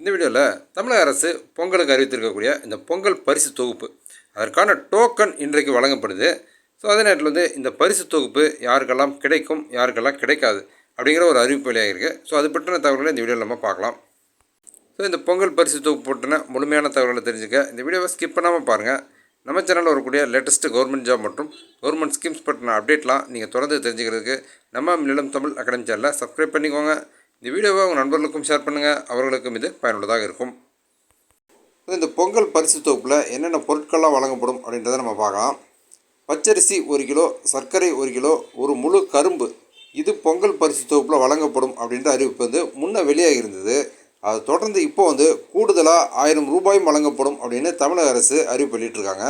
இந்த வீடியோவில் தமிழக அரசு பொங்கலுக்கு அறிவித்திருக்கக்கூடிய இந்த பொங்கல் பரிசு தொகுப்பு அதற்கான டோக்கன் இன்றைக்கு வழங்கப்படுது. ஸோ அதே நேரத்தில் வந்து இந்த பரிசு தொகுப்பு யாருக்கெல்லாம் கிடைக்கும் யாருக்கெல்லாம் கிடைக்காது அப்படிங்கிற ஒரு அறிவிப்பு வெளியாக இருக்குது ஸோ அது பற்றின தகவல்களை இந்த வீடியோவில் நம்ம பார்க்கலாம். ஸோ இந்த பொங்கல் பரிசு தொகுப்பு பற்றின முழுமையான தகவல்களை தெரிஞ்சுக்க இந்த வீடியோவை ஸ்கிப் பண்ணாமல் பாருங்கள் நம்ம சேனலில் வரக்கூடிய லேட்டஸ்ட்டு கவர்மெண்ட் ஜாப் மற்றும் கவர்மெண்ட் ஸ்கீம்ஸ் பற்றின அப்டேட்லாம் நீங்கள் தொடர்ந்து தெரிஞ்சுக்கிறதுக்கு நம்ம நிலம் தமிழ் அகாடமி சேனலில் சப்ஸ்கிரைப் பண்ணிக்கோங்க. இந்த வீடியோவை உங்கள் நண்பர்களுக்கும் ஷேர் பண்ணுங்கள் அவர்களுக்கும் இது பயனுள்ளதாக இருக்கும். இந்த பொங்கல் பரிசு தொகுப்பில் என்னென்ன பொருட்கள்லாம் வழங்கப்படும் அப்படின்றத நம்ம பார்க்கலாம். பச்சரிசி ஒரு கிலோ சர்க்கரை ஒரு கிலோ ஒரு முழு கரும்பு. இது பொங்கல் பரிசு தொகுப்பில் வழங்கப்படும் அப்படின்ற அறிவிப்பு வந்து முன்னே வெளியாக இருந்தது. அது தொடர்ந்து இப்போ வந்து கூடுதலாக ஆயிரம் ரூபாயும் வழங்கப்படும் அப்படின்னு தமிழக அரசு அறிவிப்பு வெளியிட்டிருக்காங்க.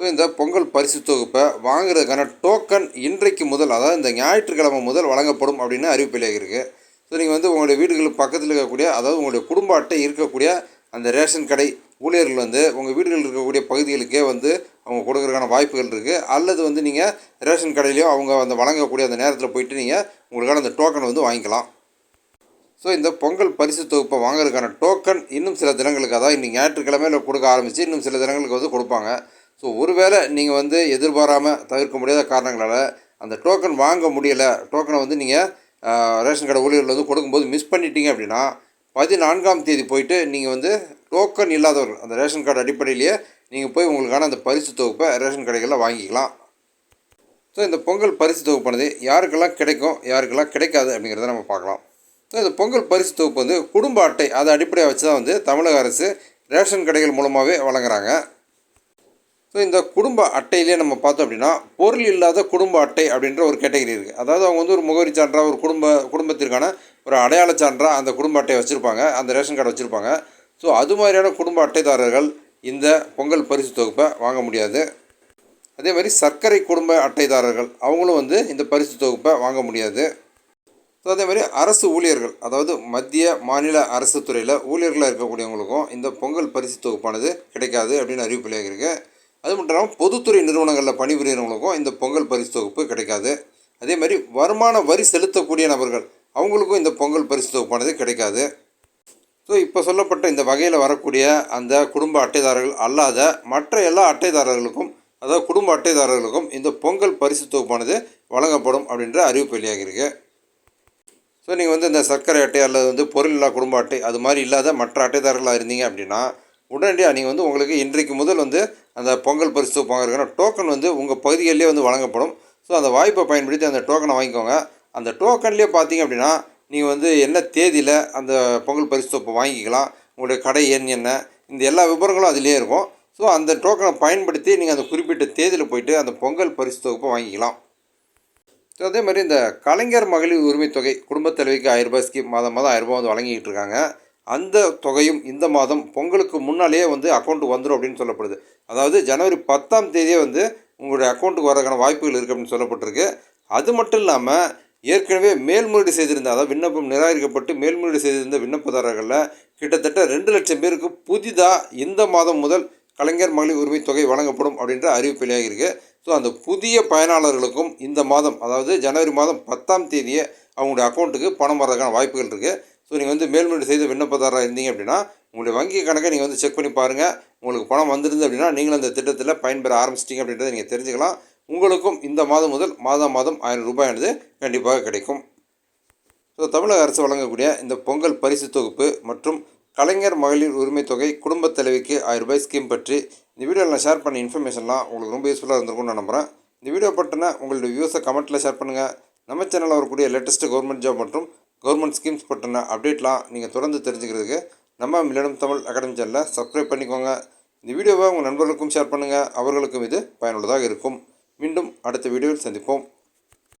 ஸோ இந்த பொங்கல் பரிசு தொகுப்பை வாங்குறதுக்கான டோக்கன் இன்றைக்கு முதல் அதாவது இந்த ஞாயிற்றுக்கிழமை முதல் வழங்கப்படும் அப்படின்னு அறிவிப்பு இருக்குது ஸோ நீங்கள் வந்து உங்களுடைய வீடுகளுக்கு பக்கத்தில் இருக்கக்கூடிய அதாவது உங்களுடைய குடும்ப அட்டை இருக்கக்கூடிய அந்த ரேஷன் கடை ஊழியர்கள் வந்து உங்கள் வீடுகளில் இருக்கக்கூடிய பகுதிகளுக்கே வந்து அவங்க கொடுக்குறதுக்கான வாய்ப்புகள் இருக்குது அல்லது வந்து நீங்கள் ரேஷன் கடையிலையோ அவங்க அந்த வழங்கக்கூடிய அந்த நேரத்தில் போயிட்டு நீங்கள் உங்களுக்கான அந்த டோக்கன் வந்து வாங்கிக்கலாம். ஸோ இந்த பொங்கல் பரிசு தொகுப்பை வாங்குறதுக்கான டோக்கன் இன்னும் சில தினங்களுக்கு அதாவது இன்றைக்கி ஞாயிற்றுக்கிழமையில் கொடுக்க ஆரம்பித்து இன்னும் சில தினங்களுக்கு வந்து கொடுப்பாங்க. ஸோ ஒருவேளை நீங்கள் வந்து எதிர்பாராமல் தவிர்க்க முடியாத காரணங்களால் அந்த டோக்கன் வாங்க முடியலை டோக்கனை வந்து நீங்கள் ரேஷன் கடை ஊழியர்கள் வந்து கொடுக்கும்போது மிஸ் பண்ணிட்டீங்க அப்படின்னா பதினான்காம் தேதி போயிட்டு நீங்கள் வந்து டோக்கன் இல்லாதவர்கள் அந்த ரேஷன் கார்டு அடிப்படையிலேயே நீங்கள் போய் உங்களுக்கான அந்த பரிசு தொகுப்பை ரேஷன் கடைகளில் வாங்கிக்கலாம். ஸோ இந்த பொங்கல் பரிசு தொகுப்பானது யாருக்கெல்லாம் கிடைக்கும் யாருக்கெல்லாம் கிடைக்காது அப்படிங்கிறத நம்ம பார்க்கலாம். ஸோ இந்த பொங்கல் பரிசு தொகுப்பு வந்து குடும்ப அட்டை அதை அடிப்படையாக வச்சு தான் வந்து தமிழக அரசு ரேஷன் கடைகள் மூலமாகவே வழங்குறாங்க. ஸோ இந்த குடும்ப அட்டையிலே நம்ம பார்த்தோம் அப்படின்னா பொருள் இல்லாத குடும்ப அட்டை அப்படின்ற ஒரு கேட்டகரி இருக்குது அதாவது அவங்க வந்து ஒரு முகவரி சான்றாக ஒரு குடும்ப குடும்பத்திற்கான ஒரு அடையாள சான்றாக அந்த குடும்ப அட்டையை வச்சுருப்பாங்க. அந்த ரேஷன் கார்டை வச்சுருப்பாங்க. ஸோ அது மாதிரியான குடும்ப அட்டைதாரர்கள் இந்த பொங்கல் பரிசு தொகுப்பை வாங்க முடியாது. அதே மாதிரி சர்க்கரை குடும்ப அட்டைதாரர்கள் அவங்களும் வந்து இந்த பரிசு தொகுப்பை வாங்க முடியாது. ஸோ அதே மாதிரி அரசு ஊழியர்கள் அதாவது மத்திய மாநில அரசு துறையில் ஊழியர்களாக இருக்கக்கூடியவங்களுக்கும் இந்த பொங்கல் பரிசு தொகுப்பானது கிடைக்காது அப்படின்னு அறிவிப்பில் இருக்குது அது மட்டும் இல்லாமல் பொதுத்துறை நிறுவனங்களில் பணிபுரியறவங்களுக்கும் இந்த பொங்கல் பரிசு தொகுப்பு கிடைக்காது. அதே மாதிரி வருமான வரி செலுத்தக்கூடிய நபர்கள் அவங்களுக்கும் இந்த பொங்கல் பரிசு தொகுப்பானது கிடைக்காது. ஸோ இப்போ சொல்லப்பட்ட இந்த வகையில் வரக்கூடிய அந்த குடும்ப அட்டைதாரர்கள் அல்லாத மற்ற எல்லா அட்டைதாரர்களுக்கும் அதாவது குடும்ப அட்டைதாரர்களுக்கும் இந்த பொங்கல் பரிசு தொகுப்பானது வழங்கப்படும் அப்படின்ற அறிவிப்பு வெளியாகிருக்கு ஸோ நீங்கள் வந்து இந்த சர்க்கரை அட்டை அல்லது வந்து பொருள் இல்லா குடும்ப அட்டை அது மாதிரி இல்லாத மற்ற அட்டைதாரர்களாக இருந்தீங்க அப்படின்னா உடனடியாக நீங்கள் வந்து உங்களுக்கு இன்றைக்கு முதல் வந்து அந்த பொங்கல் பரிசு தொகுப்பு வாங்குறதுக்கான டோக்கன் வந்து உங்கள் பகுதிகளிலே வந்து வழங்கப்படும். ஸோ அந்த வாய்ப்பை பயன்படுத்தி அந்த டோக்கனை வாங்கிக்கோங்க. அந்த டோக்கன்லேயே பார்த்தீங்க அப்படின்னா நீங்கள் வந்து என்ன தேதியில் அந்த பொங்கல் பரிசு தொகுப்பை வாங்கிக்கலாம் உங்களுடைய கடை எண் என்ன இந்த எல்லா விவரங்களும் அதிலே இருக்கும். ஸோ அந்த டோக்கனை பயன்படுத்தி நீங்கள் அந்த குறிப்பிட்ட தேதியில் போயிட்டு அந்த பொங்கல் பரிசு தொகுப்பை வாங்கிக்கலாம். ஸோ அதே மாதிரி இந்த கலைஞர் மகளிர் உரிமை தொகை குடும்பத் தலைவிக்கு ஆயிரம் ரூபாய் ஸ்கீம் மாதம் மாதம் ஆயிரம் ரூபாய் வந்து வழங்கிட்டு இருக்காங்க. அந்த தொகையும் இந்த மாதம் பொங்கலுக்கு முன்னாலேயே வந்து அக்கௌண்ட்டுக்கு வந்துடும் அப்படின்னு சொல்லப்படுது. அதாவது ஜனவரி பத்தாம் தேதியே வந்து உங்களுடைய அக்கௌண்ட்டுக்கு வரதுக்கான வாய்ப்புகள் இருக்குது அப்படின்னு சொல்லப்பட்டிருக்கு. அது மட்டும் இல்லாமல் ஏற்கனவே மேல்முறையீடு செய்திருந்த அதாவது விண்ணப்பம் நிராகரிக்கப்பட்டு மேல்முறையீடு செய்திருந்த விண்ணப்பதாரர்களில் கிட்டத்தட்ட ரெண்டு லட்சம் பேருக்கு புதிதாக இந்த மாதம் முதல் கலைஞர் மகளிர் உரிமை தொகை வழங்கப்படும் அப்படின்ற அறிவிப்பு வெளியாகிருக்கு ஸோ அந்த புதிய பயனாளர்களுக்கும் இந்த மாதம் அதாவது ஜனவரி மாதம் பத்தாம் தேதியே அவங்களுடைய அக்கௌண்ட்டுக்கு பணம் வர்றதுக்கான வாய்ப்புகள் இருக்குது ஸோ நீங்கள் வந்து மேல்முறையீடு செய்த விண்ணப்பதாரராக இருந்தீங்க அப்படின்னா உங்களுடைய வங்கி கணக்கை நீங்கள் வந்து செக் பண்ணி பாருங்கள் உங்களுக்கு பணம் வந்திருந்து அப்படின்னா நீங்களும் அந்த திட்டத்தில் பயன்பெற ஆரம்பிச்சிட்டிங்க அப்படின்றத நீங்கள் தெரிஞ்சுக்கலாம். உங்களுக்கும் இந்த மாதம் முதல் மாதம் மாதம் ஆயிரம் ரூபாயானது கண்டிப்பாக கிடைக்கும். ஸோ தமிழக அரசு வழங்கக்கூடிய இந்த பொங்கல் பரிசு தொகுப்பு மற்றும் கலைஞர் மகளிர் உரிமை தொகை குடும்பத் தலைவிக்கு ஆயிரம் ரூபாய் ஸ்கீம் பற்றி இந்த வீடியோவில் நான் ஷேர் பண்ண இன்ஃபர்மேஷன்லாம் உங்களுக்கு ரொம்ப யூஸ்ஃபுல்லாக இருந்திருக்கும்னு நான் நம்புகிறேன் இந்த வீடியோ பட்டின உங்களுடைய வியூஸை கமெண்ட்டில் ஷேர் பண்ணுங்கள் நம்ம சேனலில் வரக்கூடிய லேட்டஸ்ட்டு கவர்மெண்ட் ஜாப் மற்றும் கவர்மெண்ட் ஸ்கீம்ஸ் பற்றின அப்டேட்லாம் நீங்கள் தொடர்ந்து தெரிஞ்சுக்கிறதுக்கு நம்ம மில்லிடம் தமிழ் அகாடமி சேனலை சப்ஸ்கிரைப் பண்ணிக்கோங்க. இந்த வீடியோவை உங்கள் நண்பர்களுக்கும் ஷேர் பண்ணுங்கள் அவர்களுக்கும் இது பயனுள்ளதாக இருக்கும். மீண்டும் அடுத்த வீடியோவில் சந்திப்போம்.